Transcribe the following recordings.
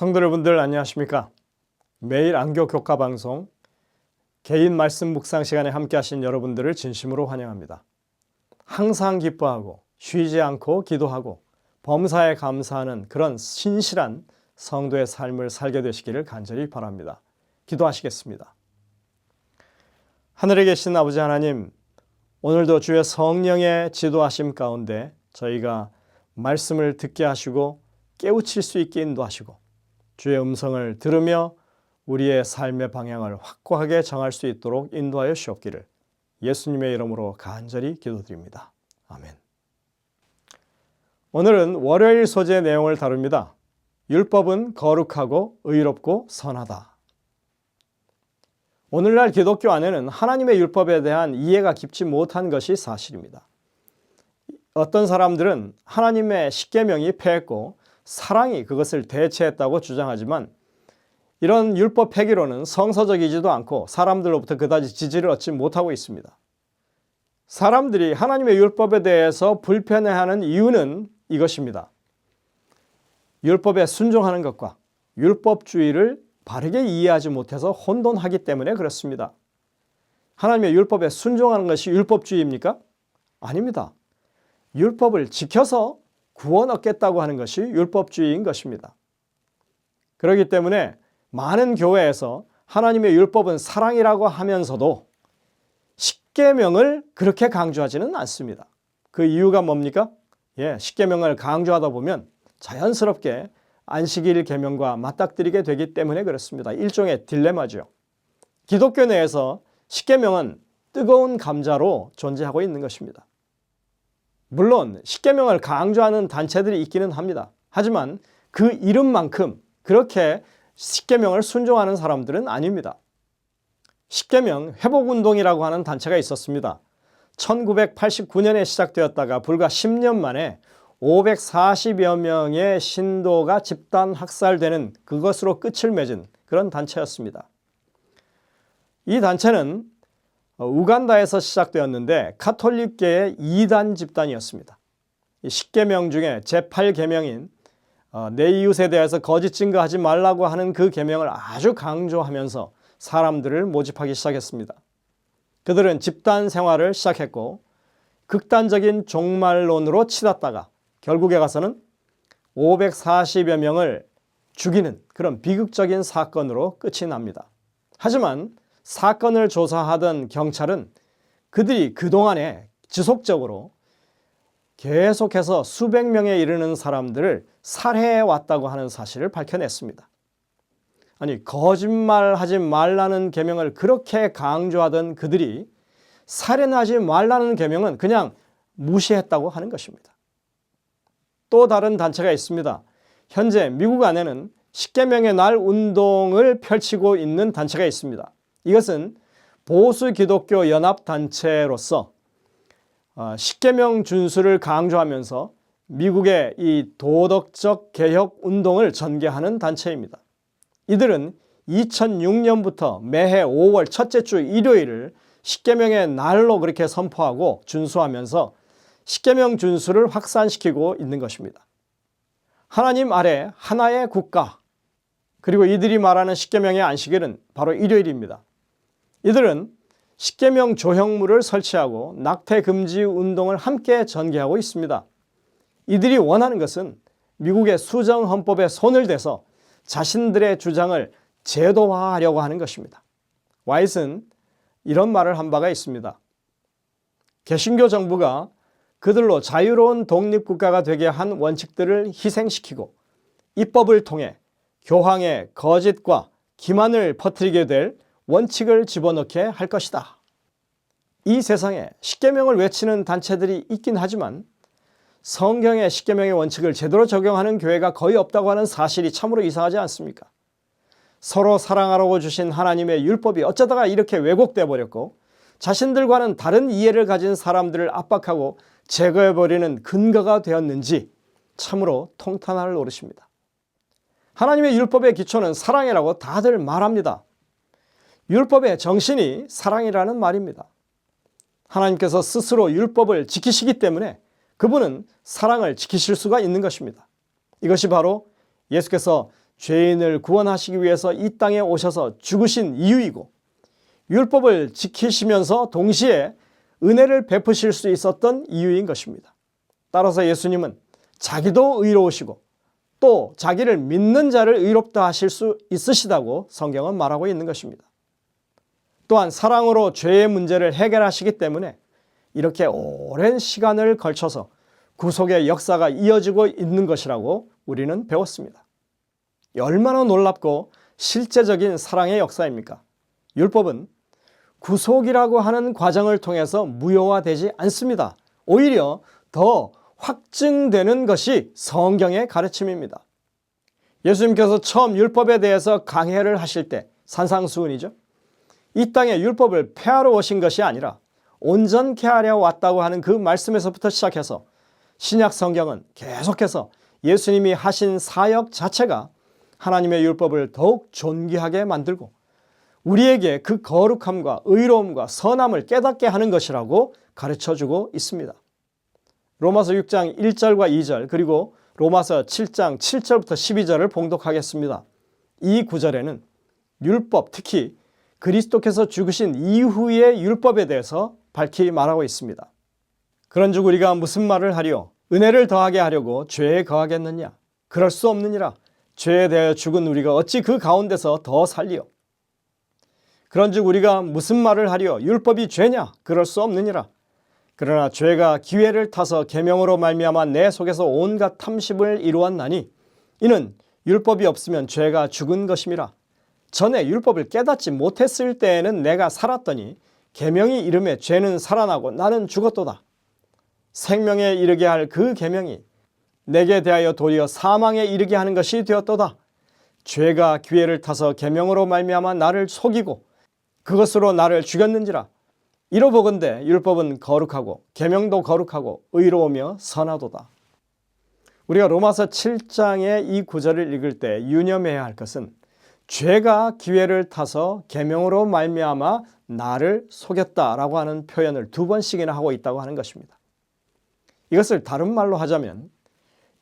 성도 여러분들 안녕하십니까? 매일 안교 교과 방송 개인 말씀 묵상 시간에 함께 하신 여러분들을 진심으로 환영합니다. 항상 기뻐하고 쉬지 않고 기도하고 범사에 감사하는 그런 신실한 성도의 삶을 살게 되시기를 간절히 바랍니다. 기도하시겠습니다. 하늘에 계신 아버지 하나님, 오늘도 주의 성령의 지도하심 가운데 저희가 말씀을 듣게 하시고 깨우칠 수 있게 인도하시고 주의 음성을 들으며 우리의 삶의 방향을 확고하게 정할 수 있도록 인도하여 주옵기를 예수님의 이름으로 간절히 기도드립니다. 아멘. 오늘은 월요일 소재 내용을 다룹니다. 율법은 거룩하고 의롭고 선하다. 오늘날 기독교 안에는 하나님의 율법에 대한 이해가 깊지 못한 것이 사실입니다. 어떤 사람들은 하나님의 십계명이 패했고 사랑이 그것을 대체했다고 주장하지만 이런 율법 폐기로는 성서적이지도 않고 사람들로부터 그다지 지지를 얻지 못하고 있습니다. 사람들이 하나님의 율법에 대해서 불편해하는 이유는 이것입니다. 율법에 순종하는 것과 율법주의를 바르게 이해하지 못해서 혼돈하기 때문에 그렇습니다. 하나님의 율법에 순종하는 것이 율법주의입니까? 아닙니다. 율법을 지켜서 구원 얻겠다고 하는 것이 율법주의인 것입니다. 그렇기 때문에 많은 교회에서 하나님의 율법은 사랑이라고 하면서도 십계명을 그렇게 강조하지는 않습니다. 그 이유가 뭡니까? 예, 십계명을 강조하다 보면 자연스럽게 안식일 계명과 맞닥뜨리게 되기 때문에 그렇습니다. 일종의 딜레마죠. 기독교 내에서 십계명은 뜨거운 감자로 존재하고 있는 것입니다. 물론 십계명을 강조하는 단체들이 있기는 합니다. 하지만 그 이름만큼 그렇게 십계명을 순종하는 사람들은 아닙니다. 십계명 회복운동이라고 하는 단체가 있었습니다. 1989년에 시작되었다가 불과 10년 만에 540여 명의 신도가 집단 학살되는 그것으로 끝을 맺은 그런 단체였습니다. 이 단체는 우간다에서 시작되었는데 카톨릭계의 2단 집단이었습니다. 10계명 중에 제8계명인 내 이웃에 대해서 거짓 증거하지 말라고 하는 그 계명을 아주 강조하면서 사람들을 모집하기 시작했습니다. 그들은 집단 생활을 시작했고 극단적인 종말론으로 치닫다가 결국에 가서는 540여 명을 죽이는 그런 비극적인 사건으로 끝이 납니다. 하지만 사건을 조사하던 경찰은 그들이 그동안에 지속적으로 계속해서 수백 명에 이르는 사람들을 살해해 왔다고 하는 사실을 밝혀냈습니다. 아니 거짓말하지 말라는 계명을 그렇게 강조하던 그들이 살인하지 말라는 계명은 그냥 무시했다고 하는 것입니다. 또 다른 단체가 있습니다. 현재 미국 안에는 십계명의 날 운동을 펼치고 있는 단체가 있습니다. 이것은 보수 기독교 연합 단체로서 어, 십계명 준수를 강조하면서 미국의 이 도덕적 개혁 운동을 전개하는 단체입니다. 이들은 2006년부터 매해 5월 첫째 주 일요일을 십계명의 날로 그렇게 선포하고 준수하면서 십계명 준수를 확산시키고 있는 것입니다. 하나님 아래 하나의 국가 그리고 이들이 말하는 십계명의 안식일은 바로 일요일입니다. 이들은 십계명 조형물을 설치하고 낙태 금지 운동을 함께 전개하고 있습니다. 이들이 원하는 것은 미국의 수정 헌법에 손을 대서 자신들의 주장을 제도화하려고 하는 것입니다. 와이슨 이런 말을 한 바가 있습니다. 개신교 정부가 그들로 자유로운 독립국가가 되게 한 원칙들을 희생시키고 입법을 통해 교황의 거짓과 기만을 퍼뜨리게 될 원칙을 집어넣게 할 것이다. 이 세상에 십계명을 외치는 단체들이 있긴 하지만 성경의 십계명의 원칙을 제대로 적용하는 교회가 거의 없다고 하는 사실이 참으로 이상하지 않습니까? 서로 사랑하라고 주신 하나님의 율법이 어쩌다가 이렇게 왜곡돼 버렸고 자신들과는 다른 이해를 가진 사람들을 압박하고 제거해 버리는 근거가 되었는지 참으로 통탄할 노릇입니다. 하나님의 율법의 기초는 사랑이라고 다들 말합니다. 율법의 정신이 사랑이라는 말입니다. 하나님께서 스스로 율법을 지키시기 때문에 그분은 사랑을 지키실 수가 있는 것입니다. 이것이 바로 예수께서 죄인을 구원하시기 위해서 이 땅에 오셔서 죽으신 이유이고 율법을 지키시면서 동시에 은혜를 베푸실 수 있었던 이유인 것입니다. 따라서 예수님은 자기도 의로우시고 또 자기를 믿는 자를 의롭다 하실 수 있으시다고 성경은 말하고 있는 것입니다. 또한 사랑으로 죄의 문제를 해결하시기 때문에 이렇게 오랜 시간을 걸쳐서 구속의 역사가 이어지고 있는 것이라고 우리는 배웠습니다. 얼마나 놀랍고 실제적인 사랑의 역사입니까? 율법은 구속이라고 하는 과정을 통해서 무효화되지 않습니다. 오히려 더 확증되는 것이 성경의 가르침입니다. 예수님께서 처음 율법에 대해서 강해를 하실 때 산상수훈이죠. 이 땅에 율법을 폐하러 오신 것이 아니라 온전케 하려 왔다고 하는 그 말씀에서부터 시작해서 신약 성경은 계속해서 예수님이 하신 사역 자체가 하나님의 율법을 더욱 존귀하게 만들고 우리에게 그 거룩함과 의로움과 선함을 깨닫게 하는 것이라고 가르쳐 주고 있습니다. 로마서 6장 1절과 2절 그리고 로마서 7장 7절부터 12절을 봉독하겠습니다. 이 구절에는 율법 특히 그리스도께서 죽으신 이후의 율법에 대해서 밝히 말하고 있습니다. 그런즉 우리가 무슨 말을 하리요? 은혜를 더하게 하려고 죄에 거하겠느냐? 그럴 수 없느니라. 죄에 대하여 죽은 우리가 어찌 그 가운데서 더 살리요? 그런즉 우리가 무슨 말을 하리요? 율법이 죄냐? 그럴 수 없느니라. 그러나 죄가 기회를 타서 계명으로 말미암아 내 속에서 온갖 탐심을 이루었나니 이는 율법이 없으면 죄가 죽은 것임이라. 전에 율법을 깨닫지 못했을 때에는 내가 살았더니 계명이 이름에 죄는 살아나고 나는 죽었도다. 생명에 이르게 할 그 계명이 내게 대하여 도리어 사망에 이르게 하는 것이 되었도다. 죄가 기회를 타서 계명으로 말미암아 나를 속이고 그것으로 나를 죽였는지라. 이로 보건대 율법은 거룩하고 계명도 거룩하고 의로우며 선하도다. 우리가 로마서 7장의 이 구절을 읽을 때 유념해야 할 것은 죄가 기회를 타서 계명으로 말미암아 나를 속였다라고 하는 표현을 두 번씩이나 하고 있다고 하는 것입니다. 이것을 다른 말로 하자면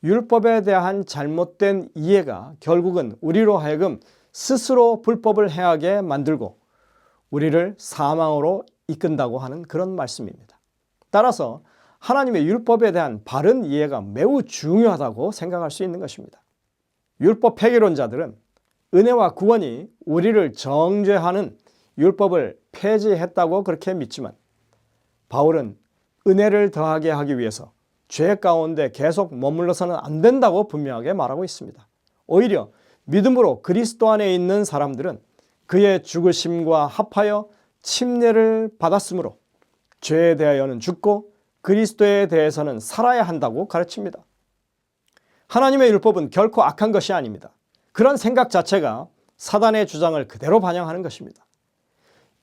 율법에 대한 잘못된 이해가 결국은 우리로 하여금 스스로 불법을 행하게 만들고 우리를 사망으로 이끈다고 하는 그런 말씀입니다. 따라서 하나님의 율법에 대한 바른 이해가 매우 중요하다고 생각할 수 있는 것입니다. 율법 폐기론자들은 은혜와 구원이 우리를 정죄하는 율법을 폐지했다고 그렇게 믿지만 바울은 은혜를 더하게 하기 위해서 죄 가운데 계속 머물러서는 안 된다고 분명하게 말하고 있습니다. 오히려 믿음으로 그리스도 안에 있는 사람들은 그의 죽으심과 합하여 침례를 받았으므로 죄에 대하여는 죽고 그리스도에 대해서는 살아야 한다고 가르칩니다. 하나님의 율법은 결코 악한 것이 아닙니다. 그런 생각 자체가 사단의 주장을 그대로 반영하는 것입니다.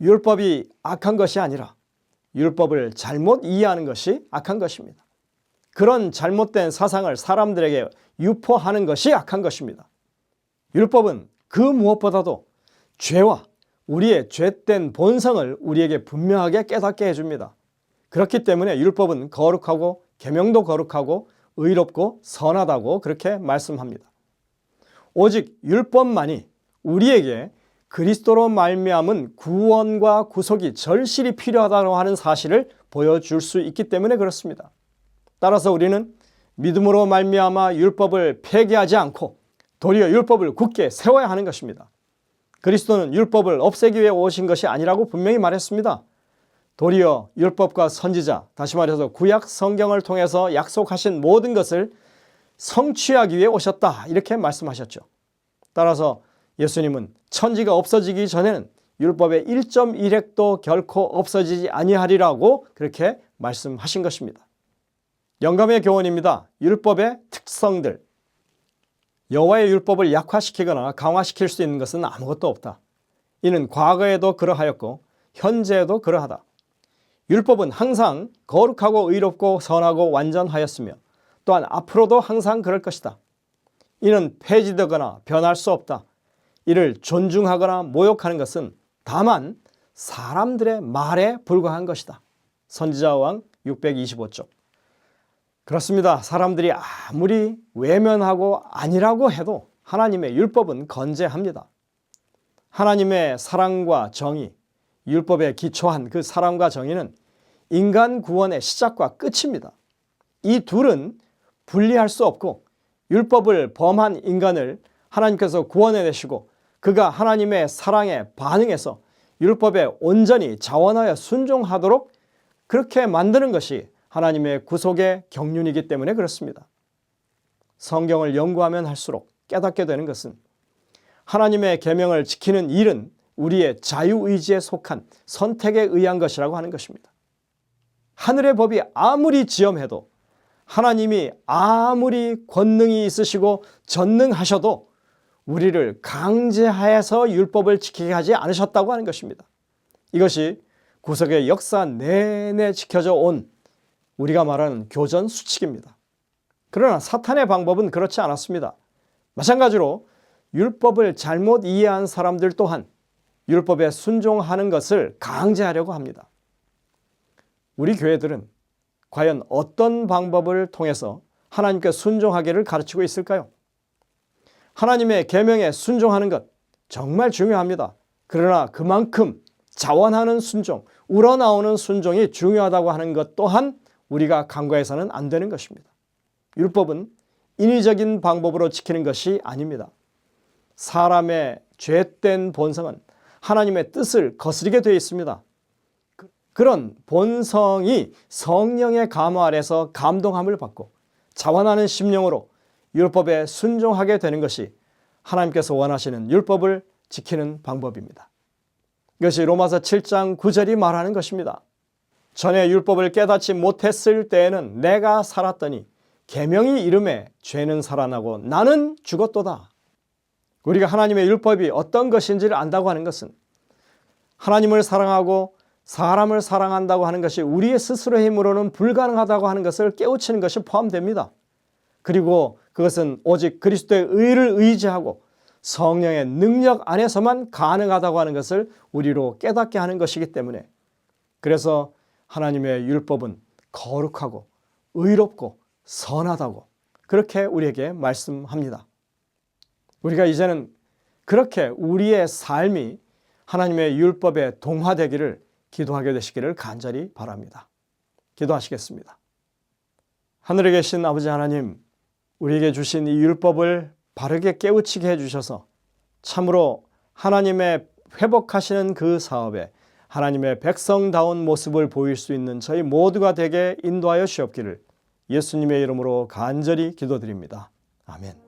율법이 악한 것이 아니라 율법을 잘못 이해하는 것이 악한 것입니다. 그런 잘못된 사상을 사람들에게 유포하는 것이 악한 것입니다. 율법은 그 무엇보다도 죄와 우리의 죄된 본성을 우리에게 분명하게 깨닫게 해줍니다. 그렇기 때문에 율법은 거룩하고 계명도 거룩하고 의롭고 선하다고 그렇게 말씀합니다. 오직 율법만이 우리에게 그리스도로 말미암은 구원과 구속이 절실히 필요하다고 하는 사실을 보여줄 수 있기 때문에 그렇습니다. 따라서 우리는 믿음으로 말미암아 율법을 폐기하지 않고 도리어 율법을 굳게 세워야 하는 것입니다. 그리스도는 율법을 없애기 위해 오신 것이 아니라고 분명히 말했습니다. 도리어 율법과 선지자, 다시 말해서 구약 성경을 통해서 약속하신 모든 것을 성취하기 위해 오셨다. 이렇게 말씀하셨죠. 따라서 예수님은 천지가 없어지기 전에는 율법의 1.1획도 결코 없어지지 아니하리라고 그렇게 말씀하신 것입니다. 영감의 교훈입니다. 율법의 특성들. 여호와의 율법을 약화시키거나 강화시킬 수 있는 것은 아무것도 없다. 이는 과거에도 그러하였고 현재에도 그러하다. 율법은 항상 거룩하고 의롭고 선하고 완전하였으며 또한 앞으로도 항상 그럴 것이다. 이는 폐지되거나 변할 수 없다. 이를 존중하거나 모욕하는 것은 다만 사람들의 말에 불과한 것이다. 선지자 왕 625쪽. 그렇습니다. 사람들이 아무리 외면하고 아니라고 해도 하나님의 율법은 건재합니다. 하나님의 사랑과 정의, 율법에 기초한 그 사랑과 정의는 인간 구원의 시작과 끝입니다. 이 둘은 분리할 수 없고 율법을 범한 인간을 하나님께서 구원해 내시고 그가 하나님의 사랑에 반응해서 율법에 온전히 자원하여 순종하도록 그렇게 만드는 것이 하나님의 구속의 경륜이기 때문에 그렇습니다. 성경을 연구하면 할수록 깨닫게 되는 것은 하나님의 계명을 지키는 일은 우리의 자유의지에 속한 선택에 의한 것이라고 하는 것입니다. 하늘의 법이 아무리 지엄해도 하나님이 아무리 권능이 있으시고 전능하셔도 우리를 강제하여서 율법을 지키게 하지 않으셨다고 하는 것입니다. 이것이 구속의 역사 내내 지켜져 온 우리가 말하는 교전 수칙입니다. 그러나 사탄의 방법은 그렇지 않았습니다. 마찬가지로 율법을 잘못 이해한 사람들 또한 율법에 순종하는 것을 강제하려고 합니다. 우리 교회들은 과연 어떤 방법을 통해서 하나님께 순종하기를 가르치고 있을까요? 하나님의 계명에 순종하는 것 정말 중요합니다. 그러나 그만큼 자원하는 순종, 우러나오는 순종이 중요하다고 하는 것 또한 우리가 간과해서는 안 되는 것입니다. 율법은 인위적인 방법으로 지키는 것이 아닙니다. 사람의 죄된 본성은 하나님의 뜻을 거스리게 되어 있습니다. 그- 그런 본성이 성령의 감화 아래서 감동함을 받고 자원하는 심령으로 율법에 순종하게 되는 것이 하나님께서 원하시는 율법을 지키는 방법입니다. 이것이 로마서 7장 9절이 말하는 것입니다. 전에 율법을 깨닫지 못했을 때에는 내가 살았더니 계명이 이름에 죄는 살아나고 나는 죽었도다. 우리가 하나님의 율법이 어떤 것인지를 안다고 하는 것은 하나님을 사랑하고 사람을 사랑한다고 하는 것이 우리의 스스로의 힘으로는 불가능하다고 하는 것을 깨우치는 것이 포함됩니다. 그리고 그것은 오직 그리스도의 의를 의지하고 성령의 능력 안에서만 가능하다고 하는 것을 우리로 깨닫게 하는 것이기 때문에 그래서 하나님의 율법은 거룩하고 의롭고 선하다고 그렇게 우리에게 말씀합니다. 우리가 이제는 그렇게 우리의 삶이 하나님의 율법에 동화되기를 기도하게 되시기를 간절히 바랍니다. 기도하시겠습니다. 하늘에 계신 아버지 하나님, 우리에게 주신 이 율법을 바르게 깨우치게 해주셔서 참으로 하나님의 회복하시는 그 사업에 하나님의 백성다운 모습을 보일 수 있는 저희 모두가 되게 인도하여 주옵기를 예수님의 이름으로 간절히 기도드립니다. 아멘.